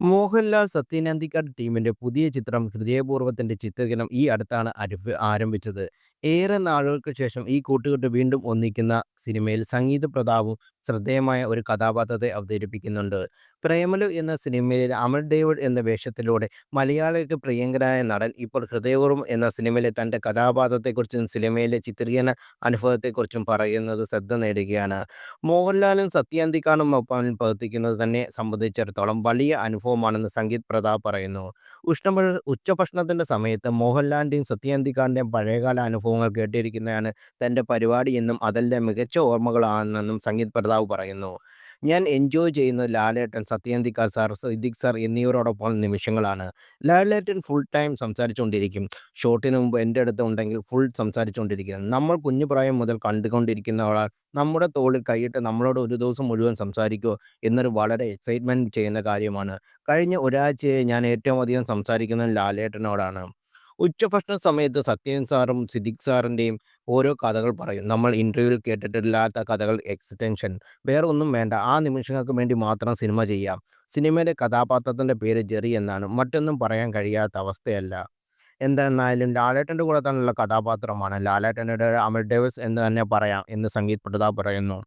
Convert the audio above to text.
Mo Mohanlal Sathyan Anthikad ടീമിന്റെ പുതിയ ചിത്രം ഹൃദയപൂർവത്തിന്റെ ചിത്രീകരണം ഈ അടുത്താണ് ആരംഭിച്ചത്. ഏറെ നാളുകൾക്ക് ശേഷം ഈ കൂട്ടുകെട്ട് വീണ്ടും ഒന്നിക്കുന്ന സിനിമയിൽ സംഗീത പ്രതാപും ശ്രദ്ധേയമായ ഒരു കഥാപാത്രത്തെ അവതരിപ്പിക്കുന്നുണ്ട്. പ്രേമലു എന്ന സിനിമയിൽ അമൽ ഡേവിഡ് എന്ന വേഷത്തിലൂടെ മലയാളികൾക്ക് പ്രിയങ്കരായ നടൻ ഇപ്പോൾ ഹൃദയപൂർവം എന്ന സിനിമയിലെ തന്റെ കഥാപാത്രത്തെക്കുറിച്ചും സിനിമയിലെ ചിത്രീകരണ അനുഭവത്തെക്കുറിച്ചും പറയുന്നത് ശ്രദ്ധ നേടുകയാണ്. മോഹൻലാലും സത്യാന്തിക്കാനും ഒപ്പം പ്രവർത്തിക്കുന്നത് തന്നെ സംബന്ധിച്ചിടത്തോളം വലിയ അനുഭവമാണെന്ന് സംഗീത് പ്രതാപ് പറയുന്നു. ഉഷ്ണമഴ ഉച്ചഭക്ഷണത്തിന്റെ സമയത്ത് മോഹൻലാലിന്റെയും സത്യനന്ദിക്കാടിന്റെയും പഴയകാല അനുഭവങ്ങൾ കേട്ടിരിക്കുന്നതാണ് തന്റെ പരിപാടിയെന്നും അതെല്ലാം മികച്ച ഓർമ്മകളാണെന്നും സംഗീത് പ്രതാപ് പറയുന്നു. ഞാൻ എൻജോയ് ചെയ്യുന്നത് ലാലേട്ടൻ, സത്യന്തിക്കാർ സാർ, സിദ്ദിഖ് സാർ എന്നിവരോടൊപ്പം നിമിഷങ്ങളാണ്. ലാലേട്ടൻ ഫുൾ ടൈം സംസാരിച്ചുകൊണ്ടിരിക്കും. ഷോർട്ടിന് മുമ്പ് എന്റെ അടുത്ത് ഉണ്ടെങ്കിൽ ഫുൾ സംസാരിച്ചുകൊണ്ടിരിക്കുന്നത് നമ്മൾ കുഞ്ഞു പ്രായം മുതൽ കണ്ടുകൊണ്ടിരിക്കുന്ന ഒരാൾ നമ്മുടെ തോളിൽ കൈയിട്ട് നമ്മളോട് ഒരു ദിവസം മുഴുവൻ സംസാരിക്കുമോ എന്നൊരു വളരെ എക്സൈറ്റ്മെന്റ് ചെയ്യുന്ന കാര്യമാണ്. കഴിഞ്ഞ ഒരാഴ്ചയെ ഞാൻ ഏറ്റവും അധികം സംസാരിക്കുന്നത് ലാലേട്ടനോടാണ്. ഉച്ചഭക്ഷണ സമയത്ത് സത്യൻ സാറും സിദ്ദിഖ് സാറിന്റെയും ഓരോ കഥകൾ പറയും. നമ്മൾ ഇന്റർവ്യൂവിൽ കേട്ടിട്ടില്ലാത്ത കഥകൾ എക്സ്റ്റൻഷൻ. വേറെ ഒന്നും വേണ്ട. ആ നിമിഷങ്ങൾക്ക് വേണ്ടി മാത്രം സിനിമ ചെയ്യാം. സിനിമയിലെ കഥാപാത്രത്തിന്റെ പേര് ജെറി എന്നാണ്. മറ്റൊന്നും പറയാൻ കഴിയാത്ത അവസ്ഥയല്ല. എന്തെന്നായാലും ലാലേട്ടന്റെ കൂടെ തന്നെയുള്ള കഥാപാത്രമാണ്. ലാലേട്ടനുടെ അമൽ ഡേവിസ് എന്ന് തന്നെ പറയാം എന്ന് സംഗീത് പ്രതാപ് പറയുന്നു.